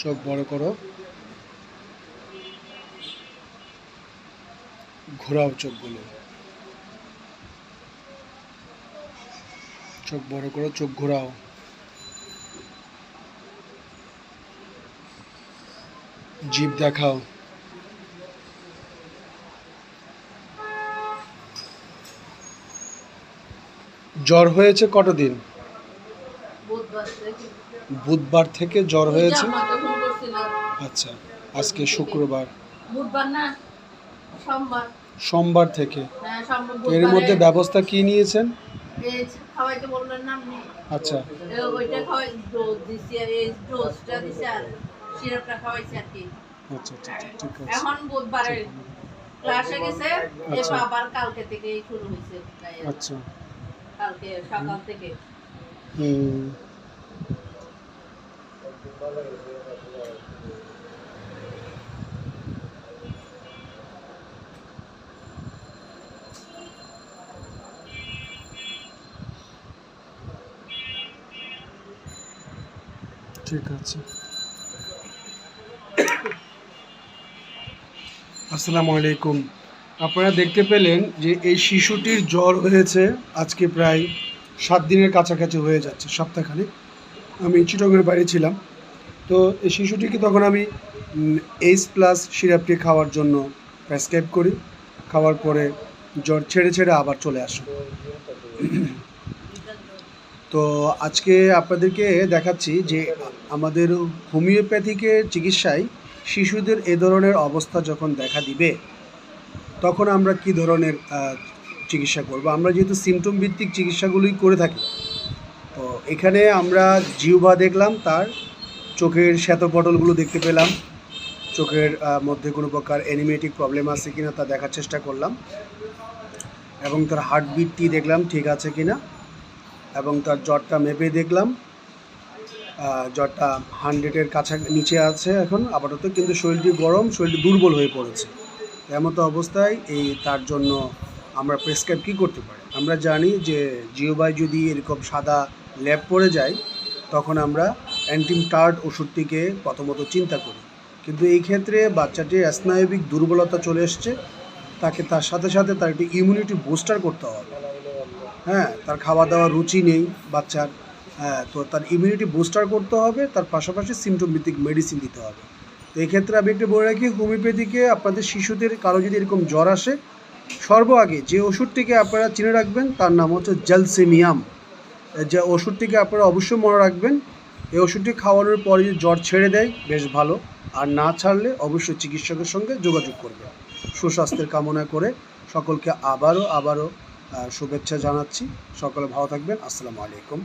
চোখ বড় করো। ঘোরাও চোখগুলো। চোখ বড় করো চোখ ঘোরাও। জিভ দেখাও। জ্বর হয়েছে কতদিন? বুধবার থেকে। বুধবার থেকে জ্বর হয়েছে? আচ্ছা আজকে শুক্রবার। বুধবার না সোমবার। সোমবার থেকে? হ্যাঁ এর মধ্যে ব্যবস্থা কি নিয়েছেন? আচ্ছা। আচ্ছা আচ্ছা আচ্ছা, ঠিক আছে। এখন বুধবারে ক্লাসে গেছে আচ্ছা। আবার কালকে থেকে শুরু হয়েছে। আচ্ছা। কালকে সকাল থেকে। হুম। ঠিক আছে। আসসালামু আলাইকুম। আপনারা দেখতে পেলেন যে এই শিশুটির জ্বর হয়েছে আজকে প্রায় সাত দিনের কাছাকাছি হয়ে যাচ্ছে, সপ্তাহখানেক। আমি চিটংয়ের বাইরে ছিলাম। তো এই শিশুটিকে তখন আমি এইচ প্লাস সিরাপটি খাওয়ার জন্য প্রেসক্রাইব করি। খাওয়ার পরে জ্বর ছেড়ে ছেড়ে আবার চলে আসে। তো আজকে আপনাদেরকে দেখাচ্ছি যে আমাদের হোমিওপ্যাথিকের চিকিৎসায় শিশুদের এ ধরনের অবস্থা যখন দেখা দিবে, তখন আমরা কি ধরনের চিকিৎসা করব? আমরা যেহেতু সিমটম ভিত্তিক চিকিৎসাগুলোই করে থাকি, তো এখানে আমরা জিহ্বা দেখলাম, তার চোখের শ্বেতপটলগুলো দেখতে পেলাম। চোখের মধ্যে কোনো প্রকার অ্যানিমেটিক প্রবলেম আছে কিনা তা দেখার চেষ্টা করলাম। এবং তার হার্টবিটটি দেখলাম ঠিক আছে কিনা। এবং তার জ্বরটা মেপে দেখলাম। জ্বরটা হান্ড্রেডের কাছা, নিচে আছে এখন আপাতত, কিন্তু শরীরটি গরম, শরীরটি দুর্বল হয়ে পড়েছে। এমতো অবস্থায় এই তার জন্য আমরা প্রেসক্রাইব কী করতে পারি? আমরা জানি যে জিওবাই যদি এরকম সাদা ল্যাব পড়ে যায়, তখন আমরা অ্যান্টিম টার্ড ওষুধটিকে প্রথমত চিন্তা করি। কিন্তু এই ক্ষেত্রে বাচ্চাটির স্নায়বিক দুর্বলতা চলে এসছে, তাকে তার সাথে সাথে তার একটি ইমিউনিটি বুস্টার করতে হবে। হ্যাঁ তার খাওয়া দাওয়ার রুচি নেই বাচ্চার হ্যাঁ তো তার ইমিউনিটি বুস্টার করতে হবে, তার পাশাপাশি সিমটম মেডিসিন দিতে হবে। তো এই ক্ষেত্রে আমি একটু বলে রাখি হোমিওপ্যাথিকে আপনাদের শিশুদের কারও যদি এরকম জ্বর আসে সর্ব আগে যে ওষুধটিকে আপনারা চিনে রাখবেন, তার নাম হচ্ছে জেলসেমিয়াম যে ওষুধটিকে আপনারা অবশ্যই মনে রাখবেন এই ওষুধটি খাওয়ানোর পরে যদি জ্বর ছেড়ে দেয়, বেশ ভালো। আর না ছাড়লে অবশ্যই চিকিৎসকের সঙ্গে যোগাযোগ করবে। সুস্বাস্থ্যের কামনা করে সকলকে আবারও আবারও শুভেচ্ছা জানাচ্ছি। সকলে ভালো থাকবেন। আসসালামু আলাইকুম।